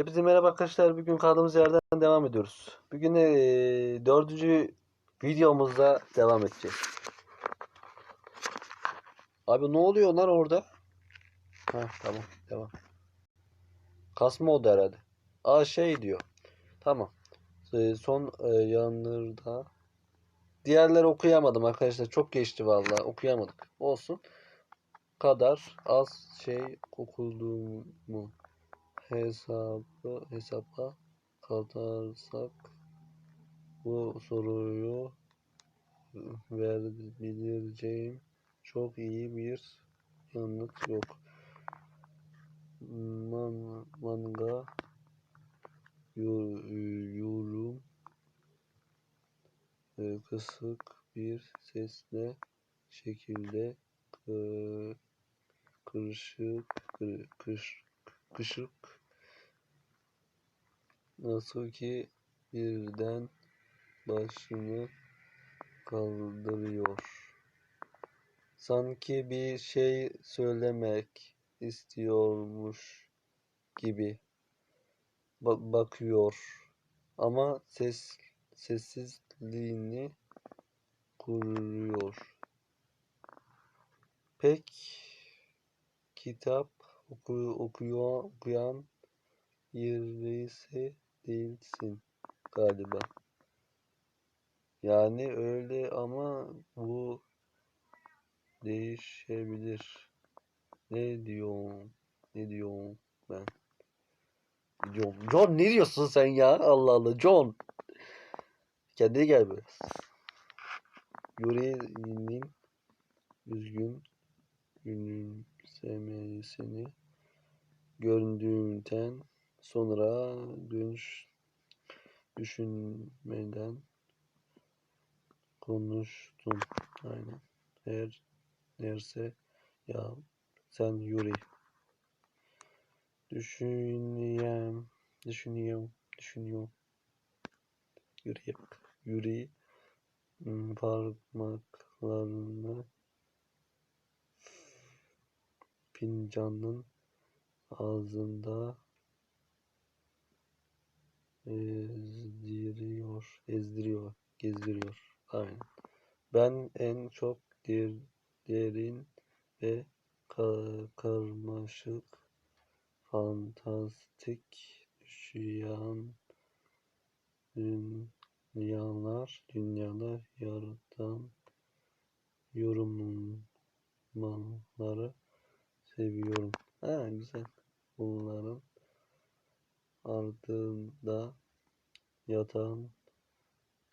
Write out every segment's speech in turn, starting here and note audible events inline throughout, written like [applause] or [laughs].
Hepinize merhaba arkadaşlar. Bugün kaldığımız yerden devam ediyoruz. Bugün eee, dördüncü videomuzda devam edeceğiz. Abi ne oluyor lan orada? Ha tamam devam. Kasma oldu herhalde. Aa şey diyor. Tamam. Ee, son e, yanlarda diğerleri okuyamadım arkadaşlar. Çok geçti vallahi okuyamadık. Olsun. Kadar az şey okuduğumu hesabı hesaba katarsak bu soruyu verebileceğim çok iyi bir yanıt yok. Man, manga yor- yorum e, kısık bir sesle şekilde kı- kırışık kır- kış, kışık nasıl ki birden başını kaldırıyor. Sanki bir şey söylemek istiyormuş gibi ba- bakıyor ama ses sessizliğini kuruyor. Pek kitap oku, okuyor, okuyan birisi değilsin galiba. Yani öyle ama bu değişebilir. Ne diyorum? Ne diyorum ben? John, John ne diyorsun sen ya? Allah Allah John. Kendine gel biraz. Yuri'nin üzgün gülümsemesini gördüğümden sonra dönüş düşünmeden konuştum. Aynen. Her nerse ya sen. Düşüneyim, düşünüyorum, düşünüyorum. Yuri, Yuri hmm, parmaklarını fincanın ağzında ezdiriyor, ezdiriyor, gezdiriyor. Aynen. Ben en çok der, derin ve ka- karmaşık, fantastik düşen dünyalar, dünyalar yaratan yorumlamaları seviyorum. Ha güzel. Bunların ardında yatan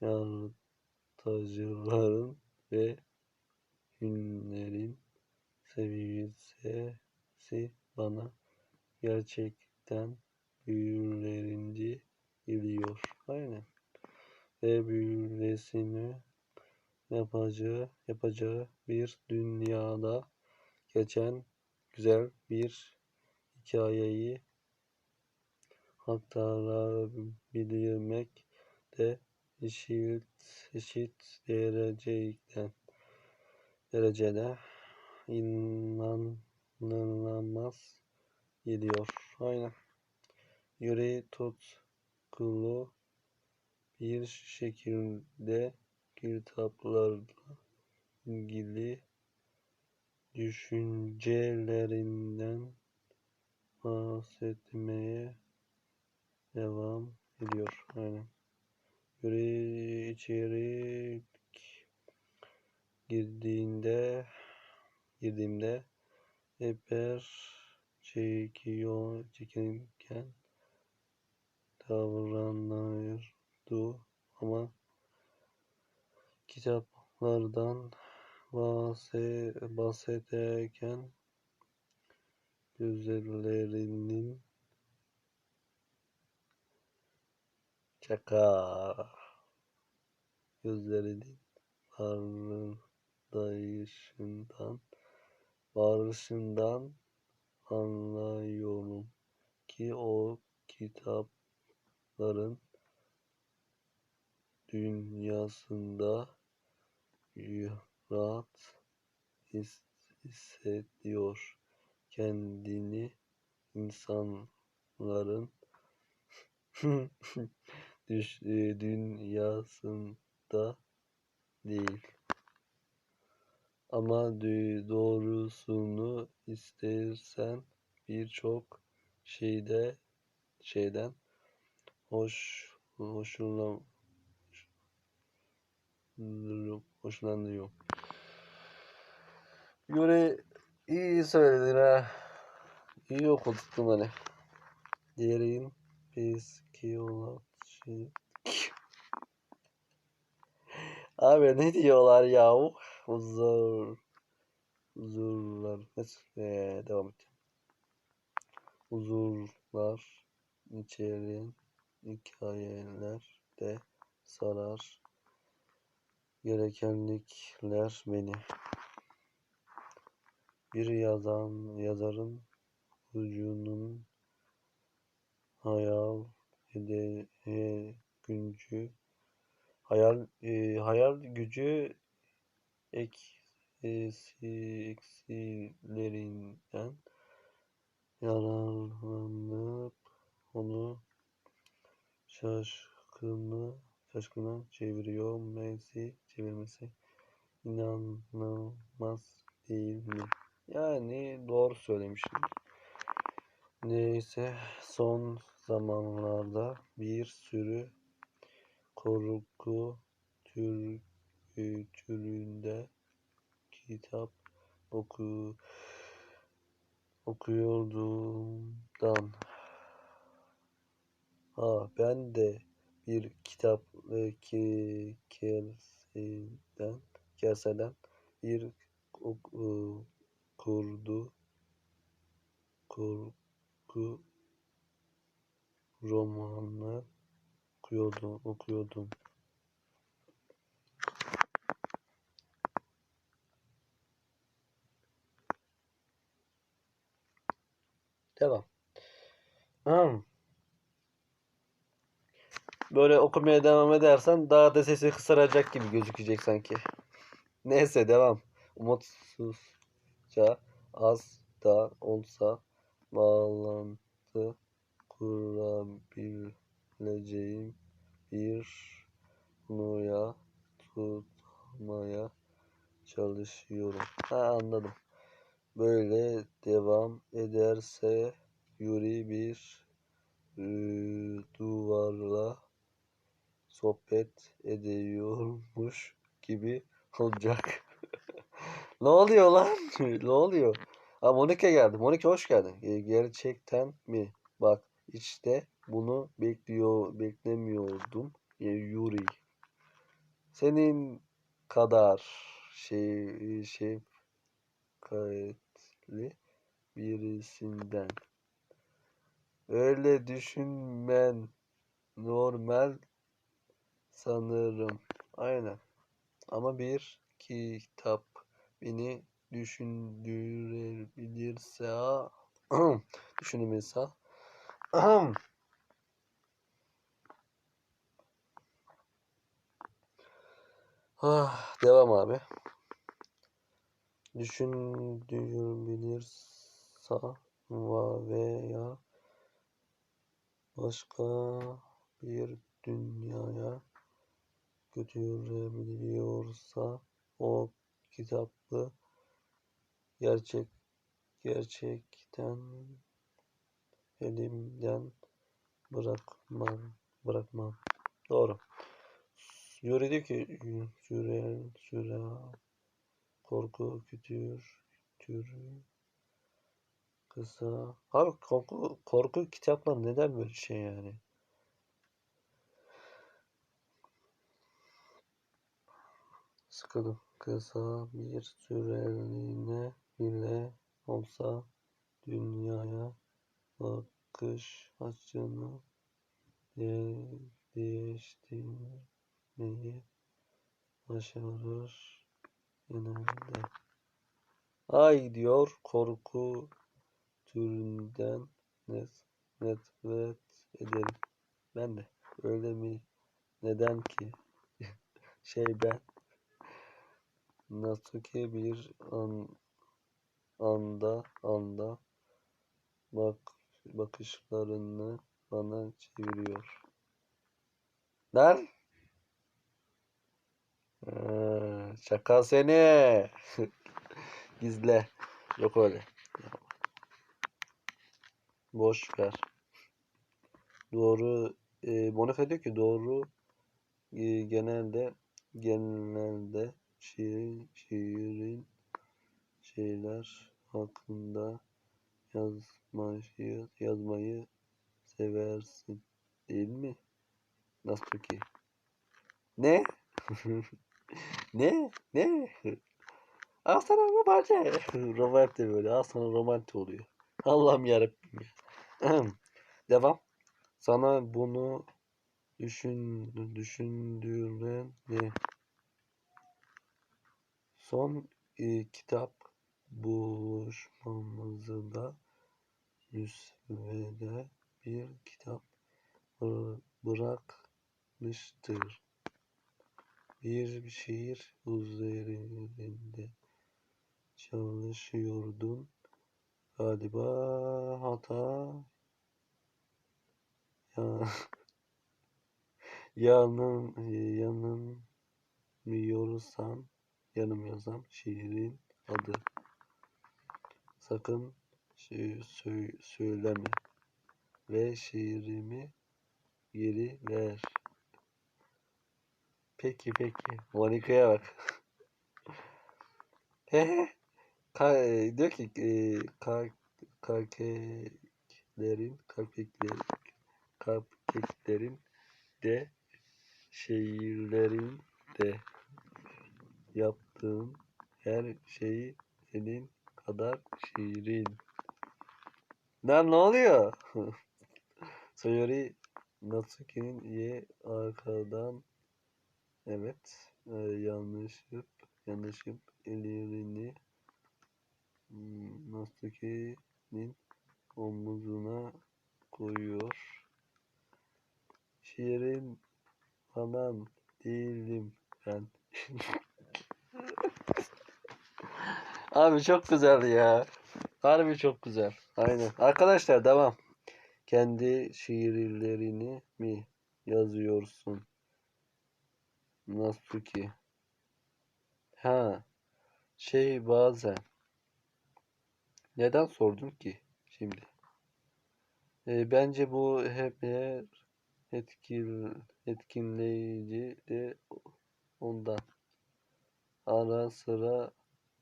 yaratıcıların ve günlerin seviyesi bana gerçekten büyülerince geliyor. Aynen. Ve büyülesini yapacağı, yapacağı bir dünyada geçen güzel bir hikayeyi aktarabilmek de eşit, eşit dereceden derecede inanılmaz geliyor. Aynen. Yüreği tutkulu bir şekilde kitaplarla ilgili düşüncelerinden bahsetmeye devam ediyor. Aynen. Yüreği içeri girdiğinde girdiğimde epey çekiyor çekinirken davranırdı ama kitaplardan bahse, bahsederken gözlerinin çaka gözlerinin parıldayışından bağırışından anlıyorum ki o kitapların dünyasında rahat his- hissediyor. Kendini insanların [laughs] Düş, e, dünyasında değil. Ama doğrusunu istersen birçok şeyde şeyden hoş hoşlanıyorum. Hoşlanıyorum. Göre iyi söyledin ha. İyi okudun hani. Diğerin psikoloji. Abi ne diyorlar ya? Huzur. Huzurlar. Neyse devam et. Huzurlar içeren hikayeler de sarar. Gerekenlikler beni. Bir yazan yazarın ucunun hayal ede, e, gücü hayal e, hayal gücü ek esi, eksilerinden yararlanıp onu şaşkını şaşkına çeviriyor mesi çevirmesi inanılmaz değil mi? Yani doğru söylemişim. Neyse son zamanlarda bir sürü korku tür, türünde kitap oku okuyordumdan. Ha ben de bir kitap e, ki kerseden kerseden bir ok, e, kurdu korku romanı okuyordum okuyordum. Devam. Hmm. Böyle okumaya devam edersen daha da sesi kısaracak gibi gözükecek sanki. Neyse devam. Umutsuzca az da olsa bağlantı kurabileceğim bir konuya tutmaya çalışıyorum. Ha anladım. Böyle devam ederse Yuri bir e, duvarla sohbet ediyormuş gibi olacak. [laughs] ne oluyor lan? [laughs] ne oluyor? Ha Monika geldi. Monika hoş geldin. E, gerçekten mi? İşte bunu bekliyor beklemiyordum. Yuri. Senin kadar şey şefkatli birisinden. Öyle düşünmen normal sanırım. Aynen. Ama bir kitap beni düşündürebilirse [clears throat] ah, devam abi. Düşündürebilirse veya başka bir dünyaya götürebiliyorsa o kitabı gerçek gerçekten elimden bırakmam bırakmam. Doğru. Yuri diyor ki süre süre korku kütür türü kısa. Abi korku korku kitaplar neden böyle şey yani? Sıkıldım. Kısa bir süreliğine bile olsa dünyaya bakış açını de- değiştirmeyi başarır genelde. Ay diyor korku türünden net, nefret ederim. Ben de. Öyle mi? Neden ki? [laughs] şey ben Natsuki bir an, anda anda bak bakışlarını bana çeviriyor. Lan! Ha, şaka seni. [laughs] Gizle. Yok öyle. Boş ver. Doğru. E, Monife diyor ki doğru e, genelde genelde şiirin, şiirin şeyler hakkında yazmayı, yazmayı seversin değil mi? Nasıl ki? [laughs] Ne? ne? Ne? Al sana romanti. romanti böyle. Al sana romanti oluyor. Allah'ım yarabbim ya. Devam. Sana bunu düşün, düşündüren ne? Son e, kitap buluşmamızda müsvede bir kitap bı- bırakmıştır. Bir şiir üzerinde çalışıyordun. Galiba hata ya [laughs] yanım yanılmıyorsam yanılmıyorsam şiirin adı. Sakın şey sö- söyleme ve şiirimi geri ver. Peki peki. Monika'ya bak. [laughs] Ka e, diyor ki e, ka kakeklerin kakeklerin de şehirlerin de yaptığın her şeyi senin kadar şirin. Lan ne oluyor? [laughs] Sayori Natsuki'nin ye arkadan evet e, yanlışıp yanlışıp ellerini hmm, Natsuki'nin omuzuna koyuyor. Şiirin falan değilim ben. [laughs] Abi çok güzel ya. Harbi çok güzel. Aynen. Arkadaşlar devam. Kendi şiirlerini mi yazıyorsun? Nasıl ki? Ha. Şey bazen. Neden sordun ki şimdi? E, bence bu hep etkil, etkinleyici de ondan. Ara sıra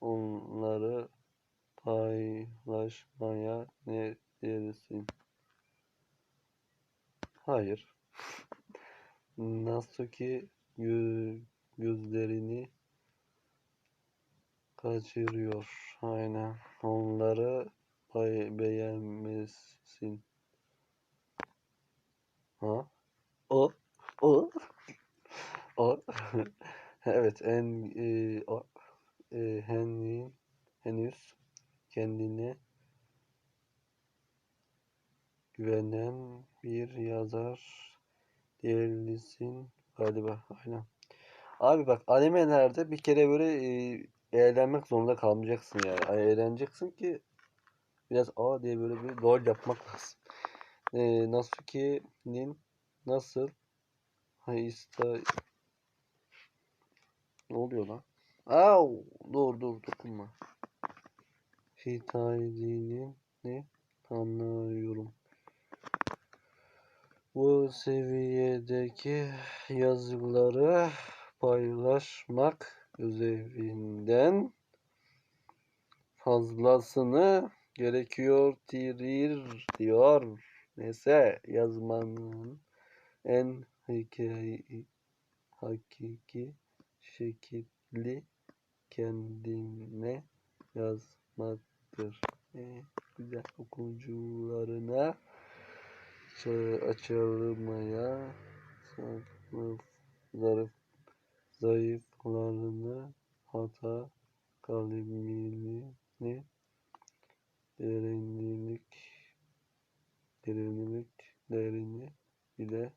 onları paylaşmaya ne dersin? Hayır. [laughs] Nasuki gö gözlerini kaçırıyor. Aynen. Onları pay beğenmesin. Ha? O? O? [laughs] O? [laughs] Evet, en e, o, e, henüz, henüz kendine güvenen bir yazar değilsin galiba. Aynen. Abi bak animelerde bir kere böyle e, eğlenmek zorunda kalmayacaksın yani. Yani Eğleneceksin ki biraz a diye böyle bir rol yapmak [laughs] lazım. E, Nasuki'nin nasıl Haysta ne oluyor lan? Au! Dur dur dokunma. Ne anlıyorum. Bu seviyedeki yazıları paylaşmak üzerinden fazlasını gerekiyor tirir diyor. Neyse yazmanın en hikaye, hakiki şekilli kendine yazmaktır. E, güzel okuyucularına ça- açılmaya zarif zayıflarını hata kalemini derinlik derinliklerini bile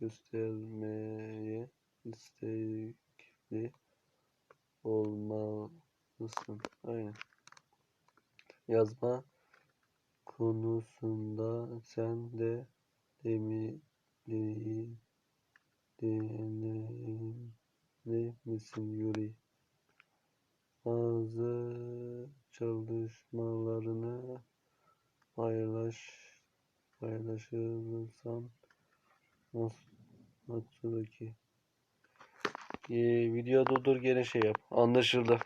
göstermeye istekli olmalısın. Aynen. Yazma konusunda sen de deneyimli misin Yuri? Bazı çalışmalarını paylaş paylaşırsan nasıl Matsuruki. Ee, video durdur gene şey yap. Anlaşıldı.